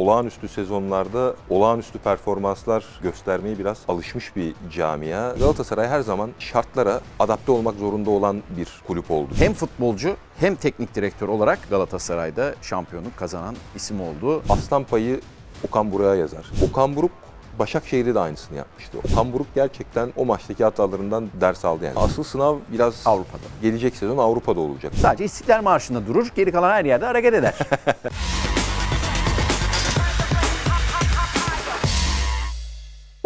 olağanüstü sezonlarda olağanüstü performanslar göstermeye biraz alışmış bir camia. Galatasaray her zaman şartlara adapte olmak zorunda olan bir kulüp oldu. Hem futbolcu hem teknik direktör olarak Galatasaray'da şampiyonluk kazanan isim oldu. Aslan payı Okan Buruk'a yazar. Okan Buruk Başakşehir'de de aynısını yapmıştı. Okan Buruk gerçekten o maçtaki hatalarından ders aldı yani. Asıl sınav biraz Avrupa'da. gelecek sezon Avrupa'da olacak. Sadece İstiklal Marşı'nda durur, geri kalan her yerde hareket eder.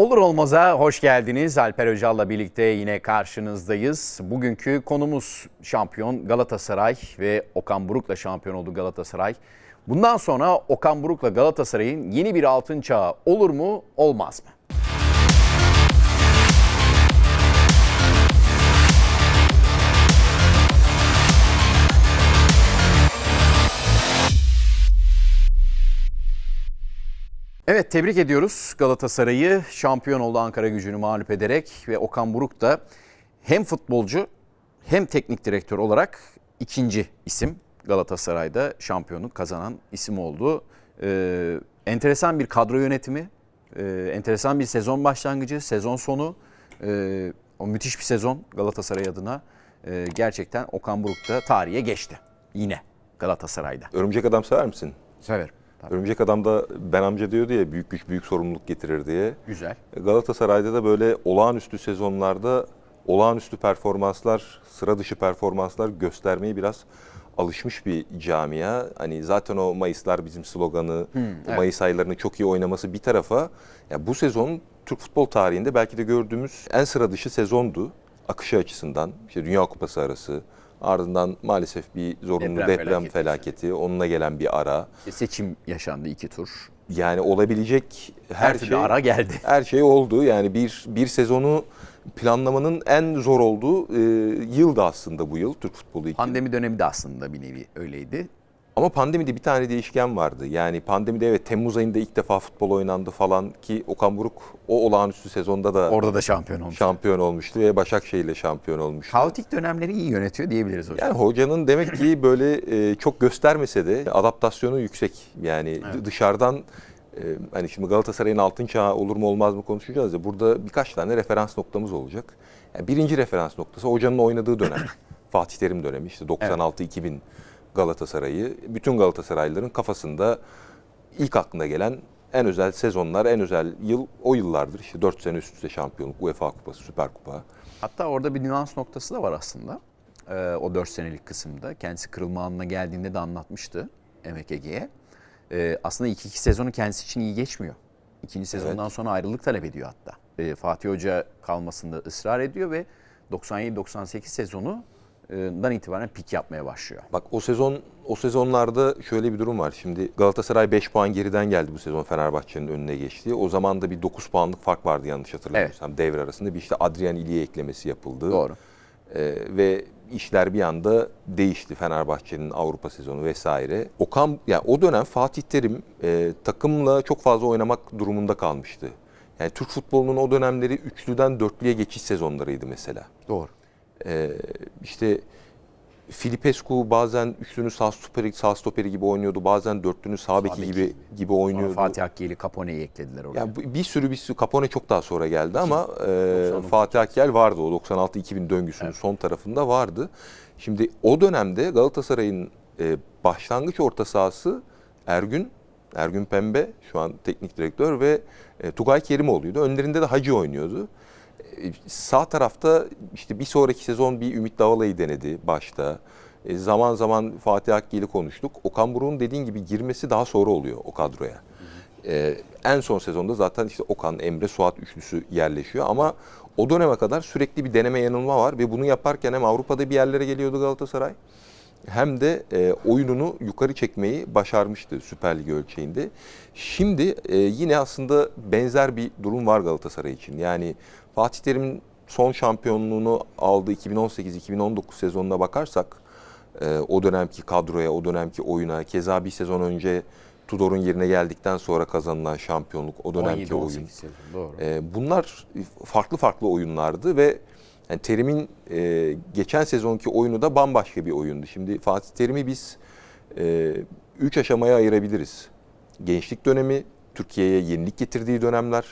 Olur olmaza hoş geldiniz. Alper Öcal'la birlikte yine karşınızdayız. Bugünkü konumuz şampiyon Galatasaray ve Okan Buruk'la şampiyon oldu Galatasaray. Bundan sonra Okan Buruk'la Galatasaray'ın yeni bir altın çağı olur mu, olmaz mı? Evet tebrik ediyoruz Galatasaray'ı. Şampiyon oldu Ankara gücünü mağlup ederek ve Okan Buruk da hem futbolcu hem teknik direktör olarak ikinci isim Galatasaray'da şampiyonluk kazanan isim oldu. Ee, enteresan bir kadro yönetimi, e, enteresan bir sezon başlangıcı, sezon sonu. Ee, o müthiş bir sezon Galatasaray adına. Ee, gerçekten Okan Buruk da tarihe geçti. Yine Galatasaray'da. Örümcek Adam sever misin? Severim. Tabii. Örümcek Adam da ben amca diyordu ya büyük güç büyük sorumluluk getirir diye. Güzel. Galatasaray'da da böyle olağanüstü sezonlarda olağanüstü performanslar, sıra dışı performanslar göstermeyi biraz alışmış bir camia. Hani zaten o Mayıslar bizim sloganı, o evet. Mayıs aylarını çok iyi oynaması bir tarafa. Ya bu sezon Türk futbol tarihinde belki de gördüğümüz en sıra dışı sezondu akışı açısından. İşte Dünya Kupası arası, ardından maalesef bir zorunlu Deprem deprem, felaketi. felaketi, onunla gelen bir ara. Seçim yaşandı iki tur. Yani olabilecek her, Her şey ara geldi. her şey oldu. Yani bir bir sezonu planlamanın en zor olduğu e, yıldı aslında bu yıl Türk futbolu için. Pandemi dönemi de aslında bir nevi öyleydi. Ama pandemide bir tane değişken vardı. Yani pandemide evet Temmuz ayında ilk defa futbol oynandı falan ki Okan Buruk o olağanüstü sezonda da Orada da şampiyon olmuş. şampiyon olmuştu ve Başakşehir ile şampiyon olmuştu. Kaotik dönemleri iyi yönetiyor diyebiliriz hocam. Yani hocanın demek ki böyle e, çok göstermese de adaptasyonu yüksek. Yani d- dışarıdan e, hani şimdi Galatasaray'ın altın çağı olur mu olmaz mı konuşacağız ya burada birkaç tane referans noktamız olacak. Yani birinci referans noktası hocanın oynadığı dönem. Fatih Terim dönemi işte 96-2000 Galatasaray'ı bütün Galatasaraylıların kafasında ilk aklına gelen en özel sezonlar, en özel yıl o yıllardır. İşte 4 sene üst üste şampiyonluk, UEFA Kupası, Süper Kupa. Hatta orada bir nüans noktası da var aslında. Ee, o 4 senelik kısımda. Kendisi kırılma anına geldiğinde de anlatmıştı Emek Ege'ye. Ee, aslında ilk iki sezonu kendisi için iyi geçmiyor. İkinci sezondan sonra ayrılık talep ediyor hatta. Ee, Fatih Hoca kalmasında ısrar ediyor ve 97-98 sezonundan itibaren pik yapmaya başlıyor. Bak o sezon o sezonlarda şöyle bir durum var. Şimdi Galatasaray 5 puan geriden geldi bu sezon Fenerbahçe'nin önüne geçti. O zaman da bir 9 puanlık fark vardı yanlış hatırlamıyorsam devre arasında. Bir işte Adrian İliye eklemesi yapıldı. Doğru. Ee, ve işler bir anda değişti Fenerbahçe'nin Avrupa sezonu vesaire. Okan yani o dönem Fatih Terim e, takımla çok fazla oynamak durumunda kalmıştı. Yani Türk futbolunun o dönemleri üçlüden dörtlüye geçiş sezonlarıydı mesela. Doğru. Ee, işte Filipescu bazen üçlünü sağ stoperi, sağ stoperi gibi oynuyordu. Bazen dörtlünü sağ beki gibi gibi. gibi Sonra oynuyordu. Fatih Akgil'i Capone'yi eklediler oraya. Yani bir sürü bir sürü Capone çok daha sonra geldi ama e, 99. Fatih Akgel vardı o 96-2000 döngüsünün son tarafında vardı. Şimdi o dönemde Galatasaray'ın e, başlangıç orta sahası Ergün, Ergün Pembe şu an teknik direktör ve e, Tugay Kerimoğlu'ydu. Önlerinde de Hacı oynuyordu. Sağ tarafta işte bir sonraki sezon bir Ümit Davala'yı denedi başta. E, zaman zaman Fatih Akgil'i konuştuk. Okan Buruk'un dediğin gibi girmesi daha sonra oluyor o kadroya. E, en son sezonda zaten işte Okan, Emre, Suat üçlüsü yerleşiyor ama o döneme kadar sürekli bir deneme yanılma var ve bunu yaparken hem Avrupa'da bir yerlere geliyordu Galatasaray hem de e, oyununu yukarı çekmeyi başarmıştı Süper Lig ölçeğinde. Şimdi e, yine aslında benzer bir durum var Galatasaray için. Yani Fatih Terim'in son şampiyonluğunu aldığı 2018-2019 sezonuna bakarsak e, o dönemki kadroya, o dönemki oyuna, keza bir sezon önce Tudor'un yerine geldikten sonra kazanılan şampiyonluk, o dönemki 17-18 oyun. sezon doğru. E, bunlar farklı farklı oyunlardı ve yani Terim'in e, geçen sezonki oyunu da bambaşka bir oyundu. Şimdi Fatih Terim'i biz 3 aşamaya ayırabiliriz. gençlik dönemi, Türkiye'ye yenilik getirdiği dönemler,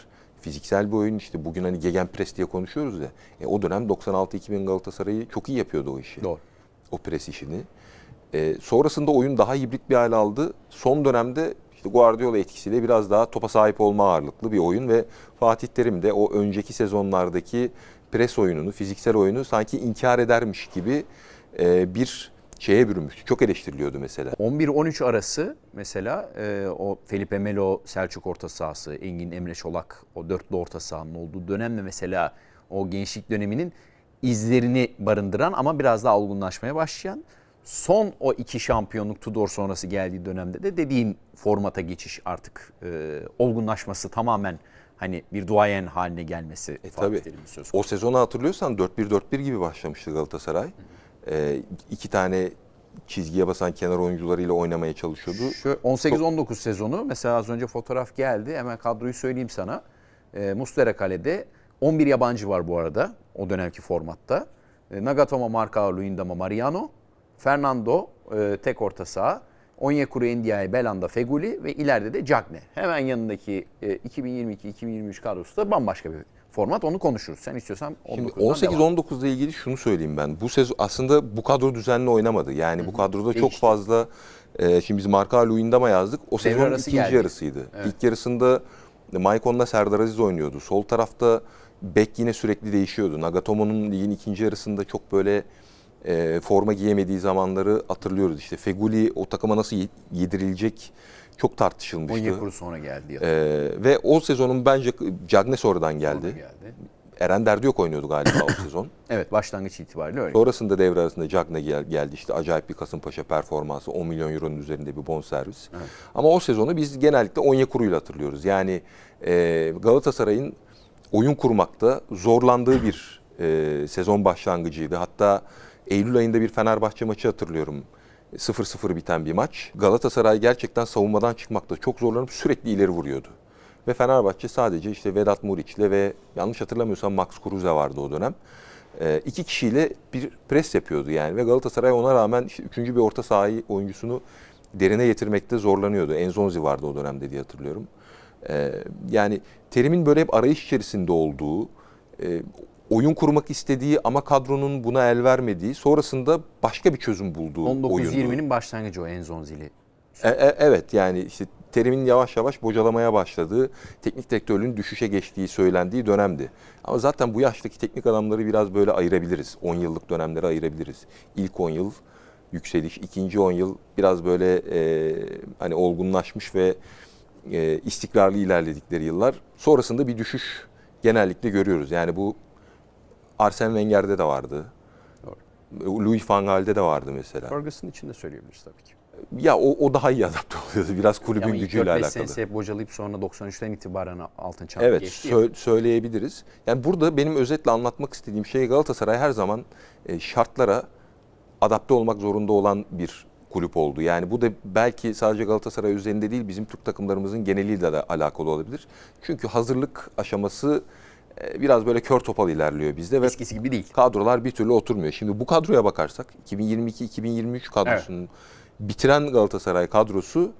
fiziksel bir oyun işte bugün hani gegenpress diye konuşuyoruz ya. E, o dönem 96-2000 Galatasaray'ı çok iyi yapıyordu o işi. Doğru. O pres işini. E, sonrasında oyun daha hibrit bir hal aldı. Son dönemde işte Guardiola etkisiyle biraz daha topa sahip olma ağırlıklı bir oyun ve Fatih Terim de o önceki sezonlardaki pres oyununu, fiziksel oyunu sanki inkar edermiş gibi e, bir şeye bürünmüştü. Çok eleştiriliyordu mesela. 11-13 arası mesela e, o Felipe Melo, Selçuk orta sahası, Engin Emre Çolak o dörtlü orta sahanın olduğu dönemde mesela o gençlik döneminin izlerini barındıran ama biraz daha olgunlaşmaya başlayan son o iki şampiyonluk Tudor sonrası geldiği dönemde de dediğin formata geçiş artık e, olgunlaşması tamamen hani bir duayen haline gelmesi Fatih tabii. O sezonu hatırlıyorsan 4-1-4-1 gibi başlamıştı Galatasaray. E, iki tane çizgiye basan kenar oyuncularıyla oynamaya çalışıyordu. Şu 18-19 sezonu mesela az önce fotoğraf geldi. Hemen kadroyu söyleyeyim sana. E, Muslera kalede 11 yabancı var bu arada o dönemki formatta. E, Nagatomo, Marcao, Luyendama, Mariano, Fernando e, tek orta saha, Onyekuru, Ndiaye, Belanda, Feguli ve ileride de Cagne. Hemen yanındaki e, 2022-2023 kadrosu da bambaşka bir format. Onu konuşuruz. Sen istiyorsan Şimdi 19'dan devam. 18-19 ile ilgili şunu söyleyeyim ben. Bu sezon aslında bu kadro düzenli oynamadı. Yani bu kadroda çok Değişti. fazla e, şimdi biz Marka Luyendama yazdık. O sezonun arası ikinci geldi. yarısıydı. İlk yarısında Maikon'la Serdar Aziz oynuyordu. Sol tarafta bek yine sürekli değişiyordu. Nagatomo'nun ligin ikinci yarısında çok böyle e, forma giyemediği zamanları hatırlıyoruz. İşte Feguli o takıma nasıl ye- yedirilecek çok tartışılmıştı. Onyekuru sonra geldi. Ya. E, ve o sezonun bence Cagne sonradan geldi. geldi. Eren Derdiyok oynuyordu galiba o sezon. Evet başlangıç itibariyle öyle. Sonrasında devre arasında Cagne gel, geldi işte acayip bir Kasımpaşa performansı 10 milyon euronun üzerinde bir bonservis. Ama o sezonu biz genellikle Onyekuru'yla hatırlıyoruz. Yani e, Galatasaray'ın oyun kurmakta zorlandığı bir e, sezon başlangıcıydı. Hatta Eylül ayında bir Fenerbahçe maçı hatırlıyorum. 0-0 biten bir maç. Galatasaray gerçekten savunmadan çıkmakta çok zorlanıp sürekli ileri vuruyordu. Ve Fenerbahçe sadece işte Vedat Muriç'le ve yanlış hatırlamıyorsam Max Kruse vardı o dönem. Ee, iki kişiyle bir pres yapıyordu yani ve Galatasaray ona rağmen işte üçüncü bir orta sahayı oyuncusunu derine getirmekte zorlanıyordu. Enzonzi vardı o dönemde diye hatırlıyorum. Ee, yani Terim'in böyle hep arayış içerisinde olduğu, e, oyun kurmak istediği ama kadronun buna el vermediği, sonrasında başka bir çözüm bulduğu oyundu. 19-20'nin başlangıcı o Enzonzi'li. E, e, evet yani işte terimin yavaş yavaş bocalamaya başladığı, teknik direktörlüğün düşüşe geçtiği söylendiği dönemdi. Ama zaten bu yaştaki teknik adamları biraz böyle ayırabiliriz. 10 yıllık dönemlere ayırabiliriz. İlk 10 yıl yükseliş, ikinci 10 yıl biraz böyle e, hani olgunlaşmış ve e, istikrarlı ilerledikleri yıllar. Sonrasında bir düşüş genellikle görüyoruz. Yani bu Arsene Wenger'de de vardı. Louis van Gaal'de de vardı mesela. Ferguson için de söyleyebiliriz tabii ki. Ya o, o daha iyi adapte oluyordu. Biraz kulübün ilk gücüyle 4-5 alakalı. senesi hep bocalayıp sonra 93'ten itibaren altın çağına Evet geçti. ya. sö- söyleyebiliriz. Yani burada benim özetle anlatmak istediğim şey Galatasaray her zaman e, şartlara adapte olmak zorunda olan bir kulüp oldu. Yani bu da belki sadece Galatasaray üzerinde değil bizim Türk takımlarımızın geneliyle de alakalı olabilir. Çünkü hazırlık aşaması biraz böyle kör topal ilerliyor bizde ve Eskisi gibi değil. kadrolar bir türlü oturmuyor. Şimdi bu kadroya bakarsak 2022-2023 kadrosunu bitiren Galatasaray kadrosu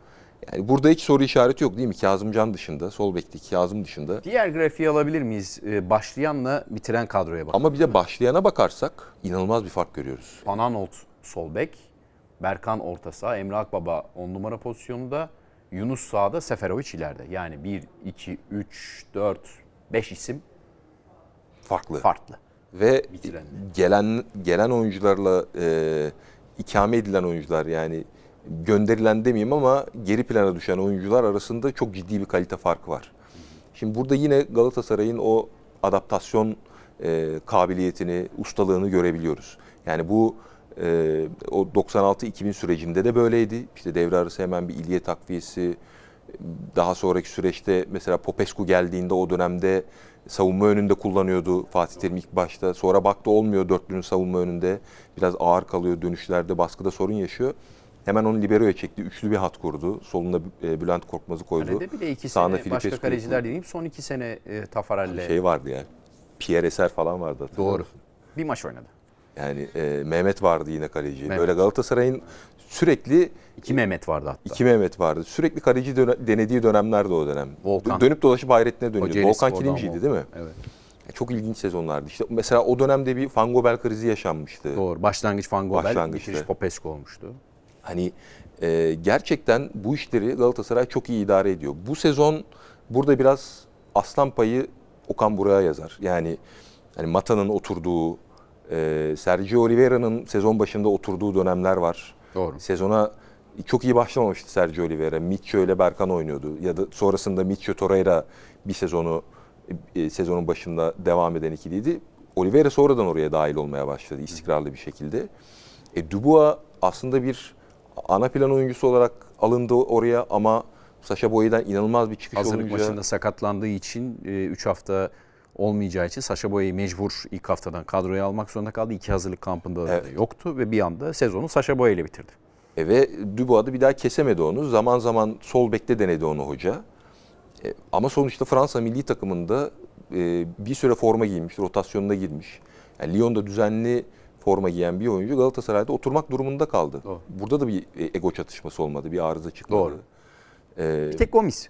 yani burada hiç soru işareti yok değil mi? Kazımcan dışında, sol bekteki Kazım dışında. Diğer grafiği alabilir miyiz? Ee, başlayanla bitiren kadroya bak. Ama bir de başlayana bakarsak inanılmaz bir fark görüyoruz. Pananolt sol bek, Berkan orta saha, Emre Akbaba 10 numara pozisyonunda, Yunus sağda, Seferovic ileride. Yani 1, 2, 3, 4, 5 isim Farklı. farklı. Ve Bitiren. gelen gelen oyuncularla e, ikame edilen oyuncular yani gönderilen demeyeyim ama geri plana düşen oyuncular arasında çok ciddi bir kalite farkı var. Şimdi burada yine Galatasaray'ın o adaptasyon e, kabiliyetini, ustalığını görebiliyoruz. Yani bu e, o 96-2000 sürecinde de böyleydi. İşte devre arası hemen bir ilye takviyesi, daha sonraki süreçte mesela Popescu geldiğinde o dönemde savunma önünde kullanıyordu Fatih Terim ilk başta. Sonra baktı olmuyor dörtlünün savunma önünde. Biraz ağır kalıyor dönüşlerde, baskıda sorun yaşıyor. Hemen onu libero'ya çekti. Üçlü bir hat kurdu. Solunda e, Bülent Korkmaz'ı koydu. Kalede bir de 2 Sağında sene Filip başka kaleciler deneyip son 2 sene e, Tafarel'le Şey vardı ya. Pierre Eser falan vardı. Doğru. bir maç oynadı. Yani e, Mehmet vardı yine kaleci. Mehmet. Böyle Galatasaray'ın sürekli İki Mehmet vardı hatta. iki Mehmet vardı. Sürekli kaleci döne- denediği dönemlerdi o dönem. Volkan. Dönüp dolaşıp hayretine dönüyordu. Kocaeli Volkan Kilimciydi değil mi? Evet. Çok ilginç sezonlardı. İşte mesela o dönemde bir Fangobel krizi yaşanmıştı. Doğru. Başlangıç Van Başlangıçta. bitiriş Popescu olmuştu. Hani e, gerçekten bu işleri Galatasaray çok iyi idare ediyor. Bu sezon burada biraz aslan payı Okan Buruk'a yazar. Yani hani Mata'nın oturduğu, e, Sergio Oliveira'nın sezon başında oturduğu dönemler var. Doğru. Sezona çok iyi başlamamıştı Sergio Oliveira. Mitcho ile Berkan oynuyordu. Ya da sonrasında Mitcho Torreira bir sezonu e, sezonun başında devam eden ikiliydi. Oliveira sonradan oraya dahil olmaya başladı istikrarlı bir şekilde. E, Dubois aslında bir ana plan oyuncusu olarak alındı oraya ama Saşa Boy'dan inanılmaz bir çıkış Hazırlık olunca maçında sakatlandığı için 3 hafta olmayacağı için Saşa Boya'yı mecbur ilk haftadan kadroya almak zorunda kaldı. İki hazırlık kampında da Evet. yoktu ve bir anda sezonu Saşa Boya ile bitirdi. E, ve Dubois da bir daha kesemedi onu. Zaman zaman sol bekte denedi onu hoca. E, ama sonuçta Fransa milli takımında e, bir süre forma giymiş, rotasyonuna girmiş. Yani Lyon'da düzenli forma giyen bir oyuncu Galatasaray'da oturmak durumunda kaldı. Doğru. Burada da bir e, ego çatışması olmadı, bir arıza çıkmadı. Doğru. E, Bir tek Gomis.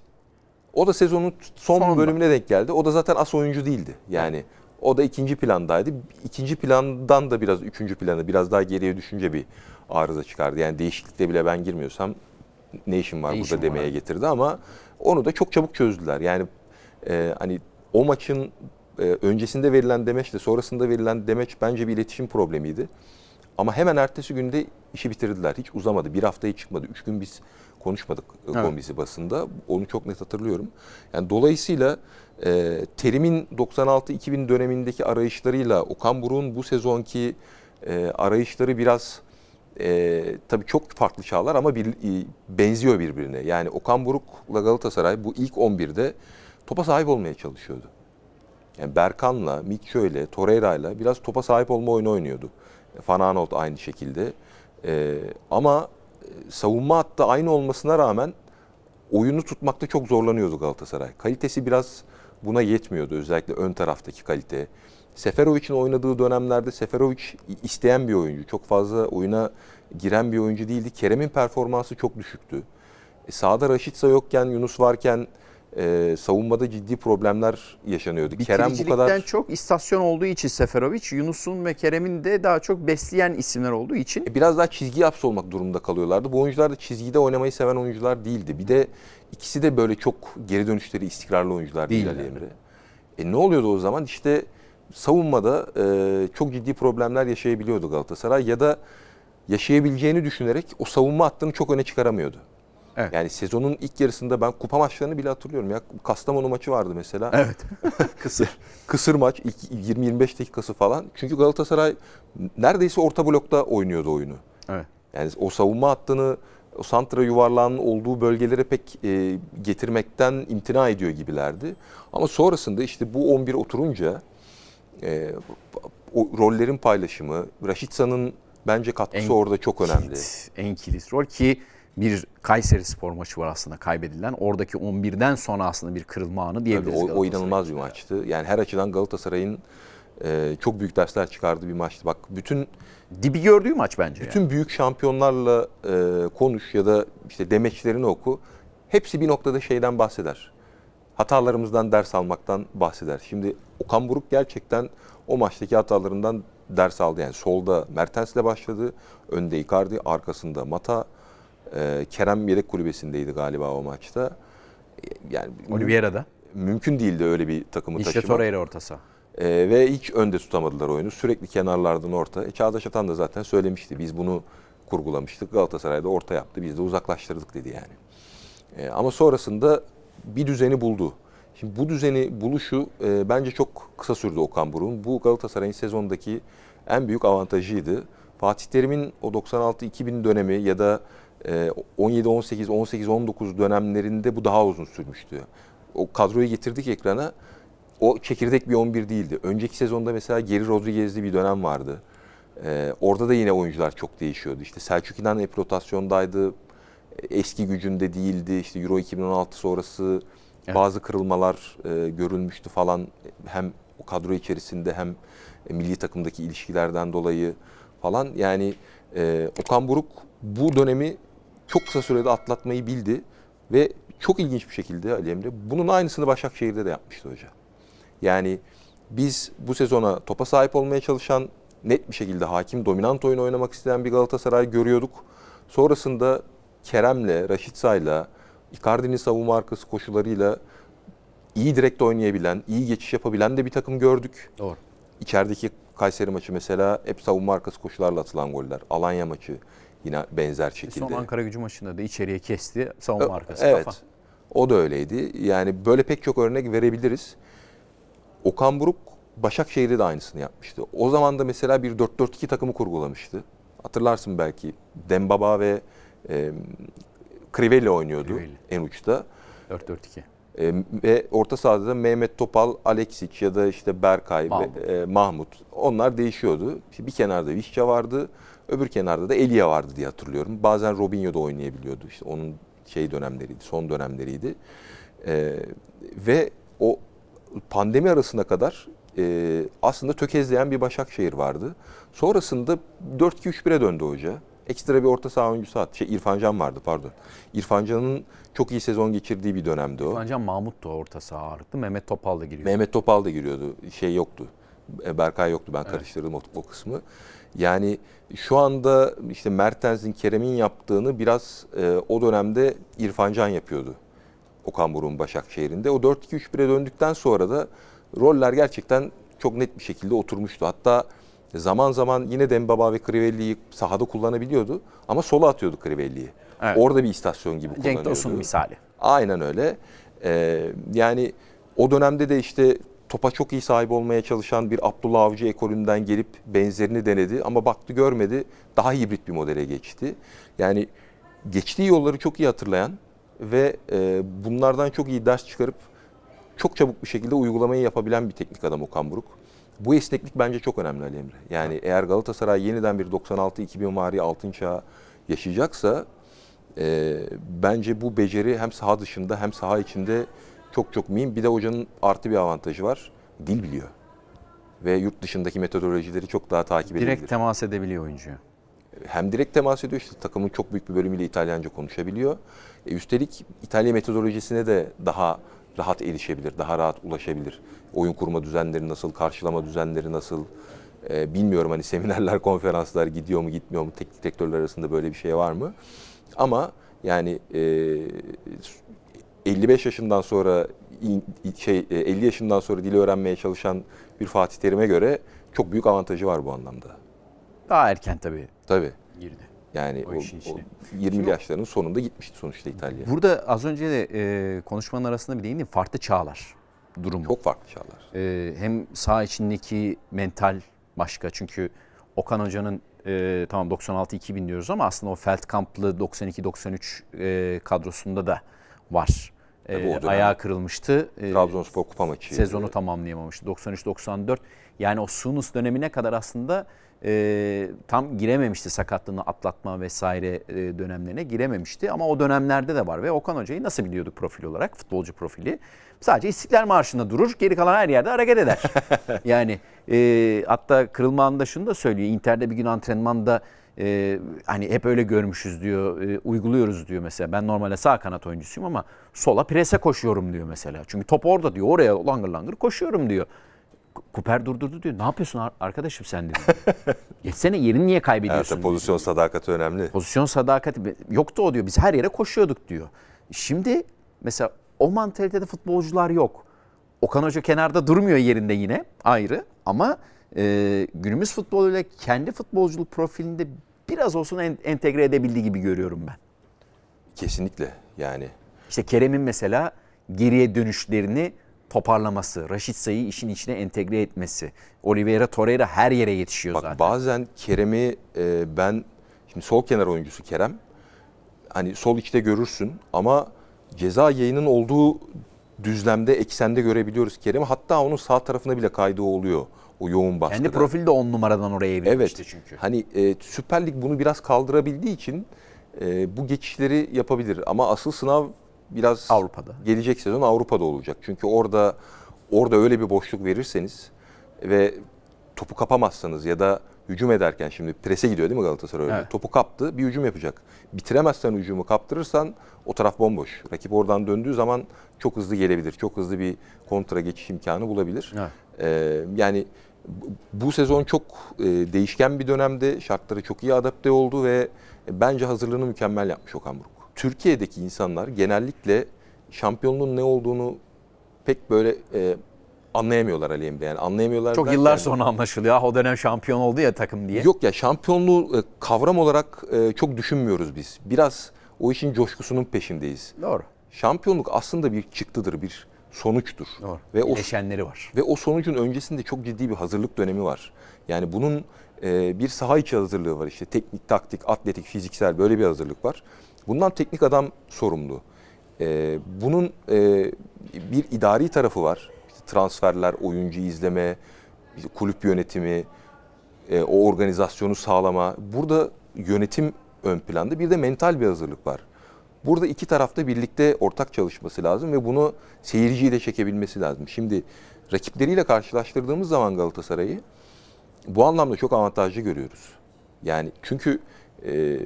O da sezonun son Sonunda. bölümüne denk geldi. O da zaten as oyuncu değildi. Yani o da ikinci plandaydı. İkinci plandan da biraz üçüncü plana biraz daha geriye düşünce bir arıza çıkardı. Yani değişiklikte bile ben girmiyorsam ne işim var Ne burada işim demeye var? getirdi ama onu da çok çabuk çözdüler. Yani e, hani o maçın e, öncesinde verilen demeçle sonrasında verilen demeç bence bir iletişim problemiydi. Ama hemen ertesi günde işi bitirdiler. Hiç uzamadı. Bir haftaya çıkmadı. Üç gün biz konuşmadık e, Evet. Gomis'i basında. Onu çok net hatırlıyorum. Yani dolayısıyla e, Terim'in 96-2000 dönemindeki arayışlarıyla Okan Buruk'un bu sezonki e, arayışları biraz e, tabii çok farklı çağlar ama bir, e, benziyor birbirine. Yani Okan Buruk'la Galatasaray bu ilk 11'de topa sahip olmaya çalışıyordu. Yani Berkan'la, Mitcho'yla, Torreira'yla biraz topa sahip olma oyunu oynuyordu. Van Aanholt aynı şekilde. Ee, ama e, savunma hattı aynı olmasına rağmen oyunu tutmakta çok zorlanıyordu Galatasaray. Kalitesi biraz buna yetmiyordu özellikle ön taraftaki kalite. Seferovic'in oynadığı dönemlerde Seferovic isteyen bir oyuncu. Çok fazla oyuna giren bir oyuncu değildi. Kerem'in performansı çok düşüktü. E, sağda Raşitsa yokken, Yunus varken e, savunmada ciddi problemler yaşanıyordu. Kerem bu kadar çok istasyon olduğu için Seferovic, Yunus'un ve Kerem'in de daha çok besleyen isimler olduğu için E, biraz daha çizgi hapsolmak durumunda kalıyorlardı. Bu oyuncular da çizgide oynamayı seven oyuncular değildi. Bir de ikisi de böyle çok geri dönüşleri istikrarlı oyuncular değil Ali. Emre. E ne oluyordu o zaman? İşte savunmada e, çok ciddi problemler yaşayabiliyordu Galatasaray ya da yaşayabileceğini düşünerek o savunma hattını çok öne çıkaramıyordu. Evet. Yani sezonun ilk yarısında ben kupa maçlarını bile hatırlıyorum. Ya Kastamonu maçı vardı mesela. evet. Kısır. Kısır maç ilk 20-25 dakikası falan. Çünkü Galatasaray neredeyse orta blokta oynuyordu oyunu. Evet. Yani o savunma hattını o santra yuvarlağının olduğu bölgelere pek e, getirmekten imtina ediyor gibilerdi. Ama sonrasında işte bu 11 oturunca e, o rollerin paylaşımı, Raşitsa'nın bence katkısı En orada çok önemli. Kilit, en kilit rol ki bir Kayseri spor maçı var aslında kaybedilen. Oradaki 11'den sonra aslında bir kırılma anı Tabii diyebiliriz. o, o Galatasaray inanılmaz bir maçtı. Yani her açıdan Galatasaray'ın e, çok büyük dersler çıkardığı bir maçtı. Bak bütün Dibi gördüğü maç bence. yani. Bütün büyük şampiyonlarla e, konuş ya da işte demeçlerini oku. Hepsi bir noktada şeyden bahseder. Hatalarımızdan ders almaktan bahseder. Şimdi Okan Buruk gerçekten o maçtaki hatalarından ders aldı. Yani solda Mertens'le başladı. Önde Icardi, arkasında Mata. E, Kerem yedek kulübesindeydi galiba o maçta. E, Yani Oliveira'da. mümkün değildi öyle bir takımı İşte taşımak. Torreira orta saha. Ee, ve hiç önde tutamadılar oyunu. Sürekli kenarlardan orta. E, Çağdaş Atan da zaten söylemişti. Biz bunu kurgulamıştık. Galatasaray'da orta yaptı. Biz de uzaklaştırdık dedi yani. Ee, ama sonrasında bir düzeni buldu. Şimdi bu düzeni buluşu e, bence çok kısa sürdü Okan Buruk'un. Bu Galatasaray'ın sezondaki en büyük avantajıydı. Fatih Terim'in o 96-2000 dönemi ya da e, 17-18, 18-19 dönemlerinde bu daha uzun sürmüştü. O kadroyu getirdik ekrana. O çekirdek bir 11 değildi. Önceki sezonda mesela Geri Rodriguez'li bir dönem vardı. Ee, orada da yine oyuncular çok değişiyordu. İşte Selçuk İnan hep rotasyondaydı. Eski gücünde değildi. İşte Euro 2016 sonrası Evet. bazı kırılmalar e, görülmüştü falan. Hem kadro içerisinde hem milli takımdaki ilişkilerden dolayı falan yani e, Okan Buruk bu dönemi çok kısa sürede atlatmayı bildi ve çok ilginç bir şekilde Ali Emre bunun aynısını Başakşehir'de de yapmıştı hoca. Yani biz bu sezona topa sahip olmaya çalışan, net bir şekilde hakim, dominant oyun oynamak isteyen bir Galatasaray görüyorduk. Sonrasında Kerem'le, Raşit Say'la, Icardi'nin savunma arkası koşularıyla iyi direkt oynayabilen, iyi geçiş yapabilen de bir takım gördük. Doğru. İçerideki Kayseri maçı mesela hep savunma arkası koşularla atılan goller. Alanya maçı yine benzer şekilde. Son Ankara gücü maçında da içeriye kesti. Savunma arkası Evet. kafa. O da öyleydi. Yani böyle pek çok örnek verebiliriz. Okan Buruk Başakşehir'de de aynısını yapmıştı. O zaman da mesela bir 4-4-2 takımı kurgulamıştı. Hatırlarsın belki Dembaba ve e, Crivelli oynuyordu Crivelli. en uçta. 4-4-2. E, ve orta sahada da Mehmet Topal, Aleksic ya da işte Berkay Mahmut. ve e, Mahmut. Onlar değişiyordu. İşte bir kenarda Vişça vardı, öbür kenarda da Elia vardı diye hatırlıyorum. Bazen Robinho da oynayabiliyordu. İşte onun şey dönemleriydi, son dönemleriydi. E, ve o pandemi arasına kadar e, aslında tökezleyen bir Başakşehir vardı. Sonrasında 4-2-3-1'e döndü hoca. Ekstra bir orta saha oyuncusu attı. Şey, İrfan Can vardı pardon. İrfan Can'ın çok iyi sezon geçirdiği bir dönemdi o. Ancak Mahmut da orta saha ağırlıklı. Mehmet Topal da giriyor. Mehmet Topal da giriyordu. Şey yoktu. E, Berkay yoktu. Ben karıştırdım o, o kısmı. Yani şu anda işte Mertens'in, Kerem'in yaptığını biraz e, o dönemde İrfan Can yapıyordu. Okan Buruk'un Başakşehir'inde. O 4-2-3-1'e döndükten sonra da roller gerçekten çok net bir şekilde oturmuştu. Hatta zaman zaman yine Dembaba ve Crivelli'yi sahada kullanabiliyordu. Ama sola atıyordu Crivelli'yi. Evet. Orada bir istasyon gibi Cenk kullanıyordu. Tosun misali. Aynen öyle. Ee, yani o dönemde de işte topa çok iyi sahip olmaya çalışan bir Abdullah Avcı ekolünden gelip benzerini denedi ama baktı görmedi. Daha hibrit bir modele geçti. Yani geçtiği yolları çok iyi hatırlayan ve e, bunlardan çok iyi ders çıkarıp çok çabuk bir şekilde uygulamayı yapabilen bir teknik adam Okan Buruk. Bu esneklik bence çok önemli Ali Emre. Yani eğer Galatasaray yeniden bir 96-2000 vari altın çağı yaşayacaksa e, bence bu beceri hem saha dışında hem saha içinde çok çok mühim. Bir de hocanın artı bir avantajı var. Dil biliyor. Ve yurt dışındaki metodolojileri çok daha takip edebilir. Direkt temas edebiliyor oyuncuya. hem direkt temas ediyor işte takımın çok büyük bir bölümüyle İtalyanca konuşabiliyor. E, üstelik İtalya metodolojisine de daha rahat erişebilir, daha rahat ulaşabilir. Oyun kurma düzenleri nasıl, karşılama düzenleri nasıl e, bilmiyorum hani seminerler, konferanslar gidiyor mu gitmiyor mu, teknik direktörler arasında böyle bir şey var mı? Ama yani e, 55 yaşından sonra şey e, 50 yaşından sonra dili öğrenmeye çalışan bir Fatih Terim'e göre çok büyük avantajı var bu anlamda. Daha erken tabii Tabii. girdi. Yani O o, o içine. 20 Şimdi o- yaşlarının sonunda gitmişti sonuçta İtalya. Burada az önce de e, konuşmanın arasında bir değindim. Farklı çağlar durumu. Çok farklı çağlar. E, hem saha içindeki mental başka. Çünkü Okan Hoca'nın e, tamam 96-2000 diyoruz ama aslında o Feldkamp'lı 92-93 e, kadrosunda da var. E, ayağı kırılmıştı. E, Trabzonspor kupa maçı. sezonu tamamlayamamıştı. 93-94 yani o Sunus dönemine kadar aslında e, tam girememişti sakatlığını atlatma vesaire e, dönemlerine girememişti. Ama o dönemlerde de var ve Okan Hoca'yı nasıl biliyorduk profil olarak futbolcu profili? Sadece İstiklal Marşı'nda durur geri kalan her yerde hareket eder. yani e, hatta kırılma anında şunu da söylüyor. Inter'de bir gün antrenmanda e, hani hep öyle görmüşüz diyor, e, uyguluyoruz diyor mesela. Ben normalde sağ kanat oyuncusuyum ama sola prese koşuyorum diyor mesela. Çünkü top orada diyor, oraya langır langır koşuyorum diyor. Kuper durdurdu diyor. Ne yapıyorsun ar- arkadaşım sen dedi. Geçsene yerini niye kaybediyorsun? Evet, pozisyon sadakati önemli. Pozisyon sadakati yoktu o diyor. Biz her yere koşuyorduk diyor. Şimdi mesela o mantalitede futbolcular yok. Okan Hoca kenarda durmuyor yerinde yine ayrı ama e, günümüz futboluyla kendi futbolculuk profilinde biraz olsun en- entegre edebildiği gibi görüyorum ben. Kesinlikle yani. İşte Kerem'in mesela geriye dönüşlerini toparlaması, Raşit Say'ı işin içine entegre etmesi, Oliveira Torreira her yere yetişiyor Bak zaten. bazen Kerem'i e, ben şimdi sol kenar oyuncusu Kerem hani sol içte görürsün ama ceza yayının olduğu düzlemde eksende görebiliyoruz Kerem'i. Hatta onun sağ tarafına bile kaydığı oluyor o yoğun baskıda. Kendi profili de on numaradan oraya evrilmişti Evet. çünkü. Hani e, Süper Lig bunu biraz kaldırabildiği için e, bu geçişleri yapabilir. Ama asıl sınav biraz Avrupa'da. Gelecek sezon Avrupa'da olacak. Çünkü orada orada öyle bir boşluk verirseniz ve topu kapamazsanız ya da hücum ederken şimdi prese gidiyor değil mi Galatasaray? Evet. Topu kaptı bir hücum yapacak. Bitiremezsen hücumu kaptırırsan o taraf bomboş. Rakip oradan döndüğü zaman çok hızlı gelebilir. Çok hızlı bir kontra geçiş imkanı bulabilir. Evet. Ee, yani bu- bu sezon çok e, değişken bir dönemde şartları çok iyi adapte oldu ve bence hazırlığını mükemmel yapmış Okan Buruk. Türkiye'deki insanlar genellikle şampiyonluğun ne olduğunu pek böyle e, anlayamıyorlar Ali Emre. Yani anlayamıyorlar. Çok yıllar sonra anlaşılıyor. Ah o dönem şampiyon oldu ya takım diye. Yok ya şampiyonluğu e, kavram olarak e, çok düşünmüyoruz biz. Biraz o işin coşkusunun peşindeyiz. Doğru. Şampiyonluk aslında bir çıktıdır, bir sonuçtur. Doğru. Ve o Bileşenleri var. ve o sonucun öncesinde çok ciddi bir hazırlık dönemi var. Yani bunun e, bir saha içi hazırlığı var işte teknik, taktik, atletik, fiziksel böyle bir hazırlık var. Bundan teknik adam sorumlu. E, bunun e, bir idari tarafı var. Transferler, oyuncu izleme, kulüp yönetimi, e, o organizasyonu sağlama. Burada yönetim ön planda bir de mental bir hazırlık var. Burada iki tarafta birlikte ortak çalışması lazım ve bunu seyirciyi de çekebilmesi lazım. Şimdi rakipleriyle karşılaştırdığımız zaman Galatasaray'ı bu anlamda çok avantajlı görüyoruz. Yani çünkü e,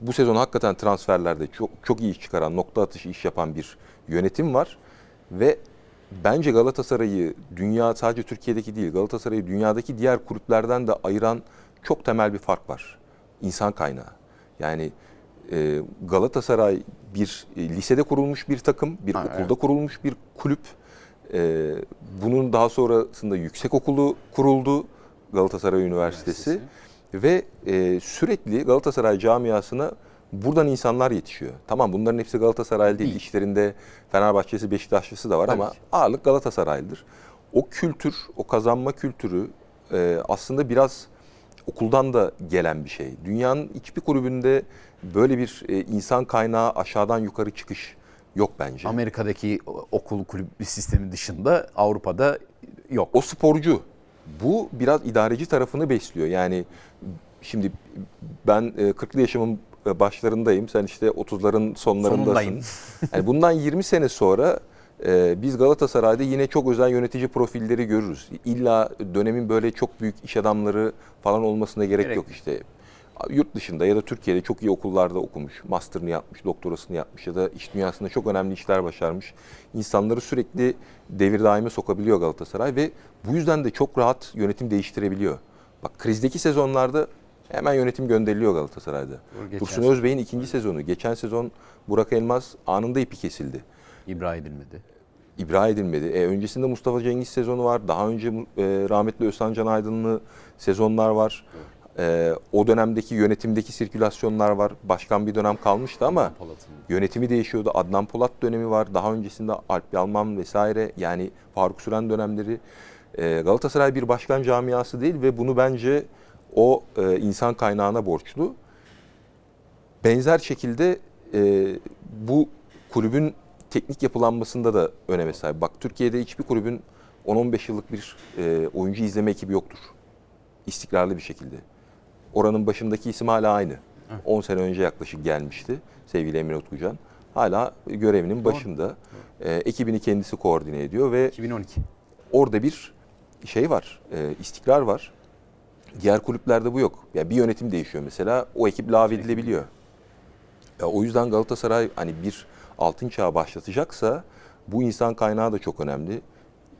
bu sezon hakikaten transferlerde çok çok iyi iş çıkaran, nokta atışı iş yapan bir yönetim var ve bence Galatasaray'ı dünya sadece Türkiye'deki değil Galatasaray'ı dünyadaki diğer kulüplerden de ayıran çok temel bir fark var. İnsan kaynağı. Yani e, Galatasaray bir e, lisede kurulmuş bir takım, bir Ha, okulda evet. kurulmuş bir kulüp. E, bunun daha sonrasında yüksek okulu kuruldu Galatasaray Üniversitesi. Ve e, sürekli Galatasaray camiasına buradan insanlar yetişiyor. Tamam bunların hepsi Galatasaray değil. Değil. İşlerinde Fenerbahçesi, Beşiktaşlısı da var Tabii ama ki. ağırlık Galatasaraylıdır. O kültür, o kazanma kültürü e, aslında biraz okuldan da gelen bir şey. Dünyanın hiçbir kulübünde böyle bir e, insan kaynağı aşağıdan yukarı çıkış yok bence. Amerika'daki okul kulüp sistemi dışında Avrupa'da yok. o sporcu. Bu biraz idareci tarafını besliyor. Yani şimdi ben e, 40'lı yaşımın e, başlarındayım. Sen işte 30'ların sonlarındasın. Sonundayım. Yani bundan 20 sene sonra e, biz Galatasaray'da yine çok özel yönetici profilleri görürüz. İlla dönemin böyle çok büyük iş adamları falan olmasına gerek, Gerek yok yok. işte. Yurt dışında ya da Türkiye'de çok iyi okullarda okumuş, master'ını yapmış, doktorasını yapmış ya da iş dünyasında çok önemli işler başarmış insanları sürekli devir daime sokabiliyor Galatasaray ve bu yüzden de çok rahat yönetim değiştirebiliyor. Bak krizdeki sezonlarda hemen yönetim gönderiliyor Galatasaray'da. Geçen Dursun. Özbey'in ikinci sezonu, geçen sezon Burak Elmaz anında ipi kesildi. İbra edilmedi. İbra edilmedi. E, öncesinde Mustafa Cengiz sezonu var. Daha önce e, rahmetli Özcan Can Aydınlı sezonlar var. E, o dönemdeki yönetimdeki sirkülasyonlar var. Başkan bir dönem kalmıştı ama yönetimi değişiyordu. Adnan Polat dönemi var. Daha öncesinde Alp Yalman vesaire yani Faruk Süren dönemleri. E, Galatasaray bir başkan camiası değil ve bunu bence o e, insan kaynağına borçlu. Benzer şekilde e, bu kulübün teknik yapılanmasında da öneme sahip. Bak Türkiye'de hiçbir kulübün 10-15 yıllık bir e, oyuncu izleme ekibi yoktur. İstikrarlı bir şekilde. Oranın başındaki isim hala aynı. 10 sene önce yaklaşık gelmişti sevgili Emre Utkucan. Hala görevinin başında. E, ekibini kendisi koordine ediyor ve 2012. orada bir şey var, e, istikrar var. Diğer kulüplerde bu yok. Ya bir yönetim değişiyor mesela, o ekip lağvedilebiliyor. Ya o yüzden Galatasaray hani bir altın çağı başlatacaksa bu insan kaynağı da çok önemli.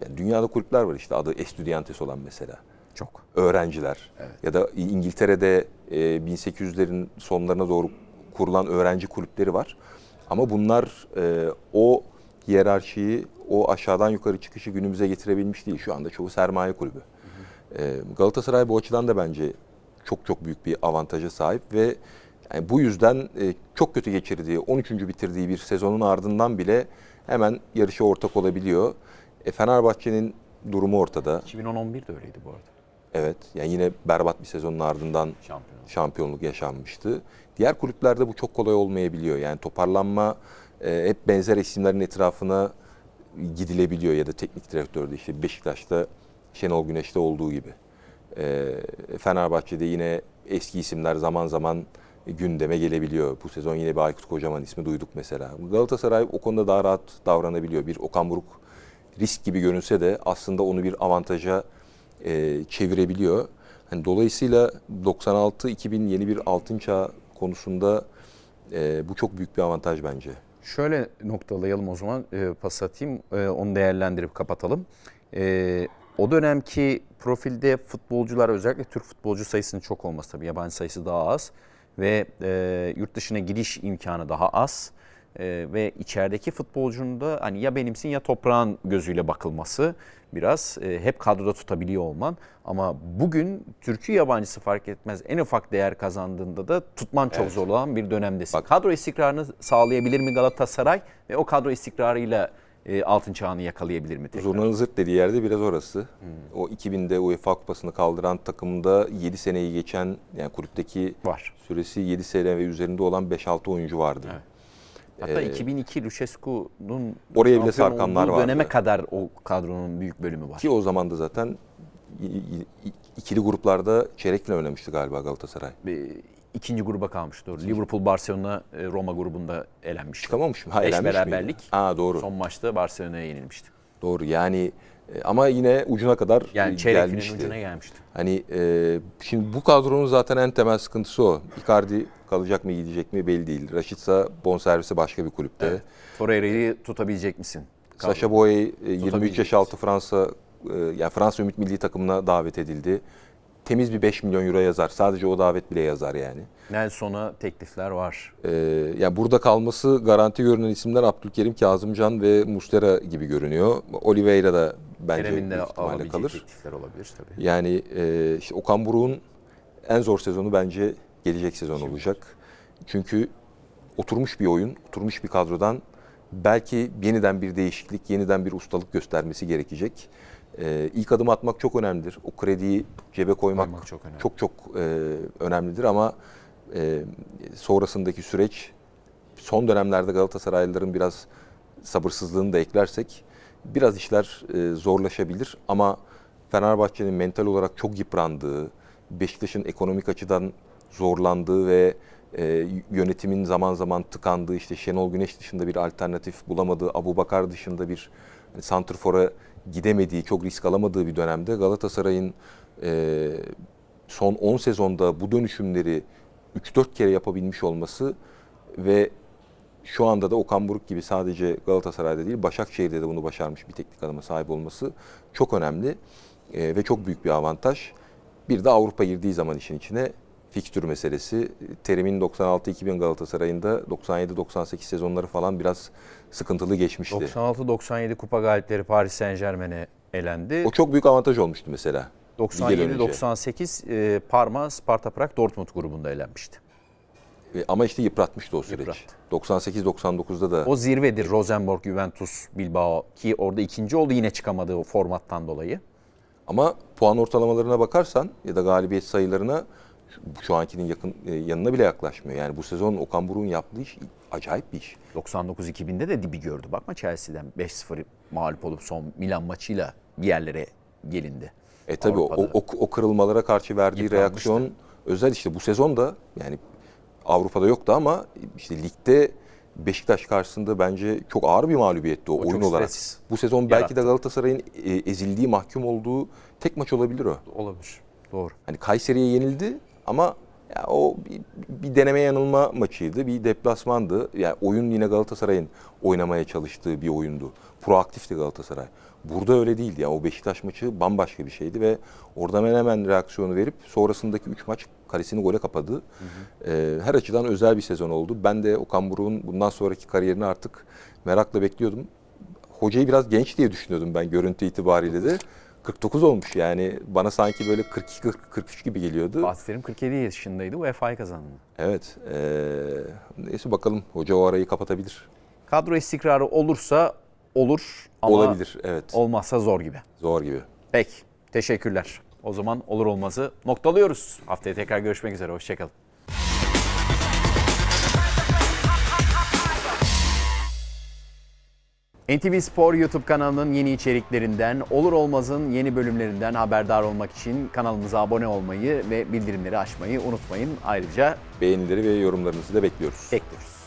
Yani dünyada kulüpler var işte adı Estudiantes olan mesela. Çok. Öğrenciler ya da İngiltere'de e, 1800'lerin sonlarına doğru kurulan öğrenci kulüpleri var. Ama bunlar e, o hiyerarşiyi, o aşağıdan yukarı çıkışı günümüze getirebilmiş değil. Şu anda çoğu sermaye kulübü. E, Galatasaray bu açıdan da bence çok çok büyük bir avantaja sahip ve yani bu yüzden e, çok kötü geçirdiği, 13. bitirdiği bir sezonun ardından bile hemen yarışa ortak olabiliyor. E, Fenerbahçe'nin durumu ortada. 2011 de öyleydi bu arada. Evet. Yani yine berbat bir sezonun ardından Şampiyon. şampiyonluk yaşanmıştı. Diğer kulüplerde bu çok kolay olmayabiliyor. Yani toparlanma e, hep benzer isimlerin etrafına gidilebiliyor ya da teknik direktörde işte Beşiktaş'ta Şenol Güneş'te olduğu gibi. E, Fenerbahçe'de yine eski isimler zaman zaman gündeme gelebiliyor. Bu sezon yine bir Aykut Kocaman ismi duyduk mesela. Galatasaray o konuda daha rahat davranabiliyor. Bir Okan Buruk risk gibi görünse de aslında onu bir avantaja e, çevirebiliyor. Hani dolayısıyla 96-2000 yeni bir altın çağ konusunda e, bu çok büyük bir avantaj bence. Şöyle noktalayalım o zaman e, pas atayım e, onu değerlendirip kapatalım. E, o dönemki profilde futbolcular özellikle Türk futbolcu sayısının çok olması tabii yabancı sayısı daha az ve e, yurt dışına gidiş imkanı daha az. E, ve içerideki futbolcunun da hani ya benimsin ya toprağın gözüyle bakılması biraz e, hep kadroda tutabiliyor olman. Ama bugün Türk'ü yabancısı fark etmez en ufak değer kazandığında da tutman çok Evet. zor olan bir dönemdesin. Kadro istikrarını sağlayabilir mi Galatasaray ve o kadro istikrarıyla e, altın çağını yakalayabilir mi tekrar? Zurnanın zırt dediği yerde biraz orası. O 2000'de UEFA Kupası'nı kaldıran takımda 7 seneyi geçen yani kulüpteki Var. süresi 7 sene ve üzerinde olan 5-6 oyuncu vardı. Evet. Hatta Ee, 2002 Lucescu'nun Oraya bile sarkanlar vardı. döneme kadar o kadronun büyük bölümü var. Ki o zaman da zaten ikili gruplarda çeyrekle oynamıştı galiba Galatasaray. İkinci gruba kalmış doğru. Liverpool, Barcelona, e, Roma grubunda elenmişti. Çıkamamış mı? Ha, Beş elenmiş miydi? beraberlik. Ha doğru. Son maçta Barcelona'ya yenilmişti. Doğru. Yani e, ama yine ucuna kadar Yani e, gelmişti. ucuna gelmişti. Hani e, şimdi bu kadronun zaten en temel sıkıntısı o. Icardi kalacak mı gidecek mi belli değil. Raşitsa bonservisi başka bir kulüpte. Evet. Torreira'yı tutabilecek misin? Saşa Boey e, 23 Tutabilecek yaş altı Fransa yani Fransa Ümit Milli takımına davet edildi. Temiz bir 5 milyon euro yazar. Sadece o davet bile yazar yani. Nelson'a teklifler var. Ee, yani burada kalması garanti görünen isimler Abdülkerim Kazımcan ve Mustera gibi görünüyor. Oliveira da bence Kerem'in de ihtimalle kalır. teklifler olabilir tabii. Yani e, işte Okan Buruk'un en zor sezonu bence gelecek sezon olacak. Çünkü oturmuş bir oyun, oturmuş bir kadrodan belki yeniden bir değişiklik, yeniden bir ustalık göstermesi gerekecek. Ee, ilk adım atmak çok önemlidir. O krediyi cebe koymak, Koymak çok önemli. çok çok e, önemlidir ama e, sonrasındaki süreç son dönemlerde Galatasaraylıların biraz sabırsızlığını da eklersek biraz işler e, zorlaşabilir ama Fenerbahçe'nin mental olarak çok yıprandığı, Beşiktaş'ın ekonomik açıdan zorlandığı ve e, yönetimin zaman zaman tıkandığı, işte Şenol Güneş dışında bir alternatif bulamadığı, Abu Bakar dışında bir hani, santrfora gidemediği, çok risk alamadığı bir dönemde Galatasaray'ın e, son 10 sezonda bu dönüşümleri 3-4 kere yapabilmiş olması ve şu anda da Okan Buruk gibi sadece Galatasaray'da değil Başakşehir'de de bunu başarmış bir teknik adama sahip olması çok önemli e, ve çok büyük bir avantaj. Bir de Avrupa girdiği zaman işin içine fikstür meselesi. Terim'in 96-2000 Galatasaray'ında 97-98 sezonları falan biraz sıkıntılı geçmişti. 96-97 kupa galipleri Paris Saint Germain'e elendi. O çok büyük avantaj olmuştu mesela. bir yıl önce. 97-98 e, Parma, Sparta Prag, Dortmund grubunda elenmişti. E, Ama işte yıpratmıştı o süreç. Yıprattı. 98-99'da da O zirvedir Rosenborg, Juventus, Bilbao ki orada ikinci oldu yine çıkamadı o formattan dolayı. Ama puan ortalamalarına bakarsan ya da galibiyet sayılarına şu- ankinin yakın e, yanına bile yaklaşmıyor. Yani bu sezon Okan Buruk'un yaptığı iş acayip bir iş. 99-2000'de de dibi gördü. Bakma Chelsea'den 5-0 mağlup olup son Milan maçıyla bir yerlere gelindi. E tabii o, o, o kırılmalara karşı verdiği Yıpranmıştı. reaksiyon özel işte bu sezon da yani Avrupa'da yoktu ama işte ligde Beşiktaş karşısında bence çok ağır bir mağlubiyetti o, O oyun olarak. Bu sezon belki de yarattı. Galatasaray'ın e, ezildiği, mahkum olduğu tek maç olabilir o. Olabilir. Doğru. Hani Kayseri'ye yenildi ama ya o bir, bir deneme yanılma maçıydı, bir deplasmandı. Yani oyun yine Galatasaray'ın oynamaya çalıştığı bir oyundu. Proaktifti Galatasaray. Burada öyle değildi. Yani o Beşiktaş maçı bambaşka bir şeydi ve orada hemen hemen reaksiyonu verip sonrasındaki 3 maç kalesini gole kapadı. Ee, her açıdan özel bir sezon oldu. Ben de Okan Buruk'un bundan sonraki kariyerini artık merakla bekliyordum. Hocayı biraz genç diye düşünüyordum ben görüntü itibariyle de. 49 olmuş yani bana sanki böyle 42-43 gibi geliyordu. Fatih Terim 47 yaşındaydı. UEFA'yı kazandı. Evet. eee, neyse bakalım hoca o arayı kapatabilir. Kadro istikrarı olursa olur ama Olabilir evet. olmazsa zor gibi. Zor gibi. Peki. Teşekkürler. O zaman olur olmazı noktalıyoruz. Haftaya tekrar görüşmek üzere. Hoşçakalın. NTV Spor YouTube kanalının yeni içeriklerinden, olur olmazın yeni bölümlerinden haberdar olmak için kanalımıza abone olmayı ve bildirimleri açmayı unutmayın. Ayrıca Beğenileri ve yorumlarınızı da bekliyoruz. bekliyoruz.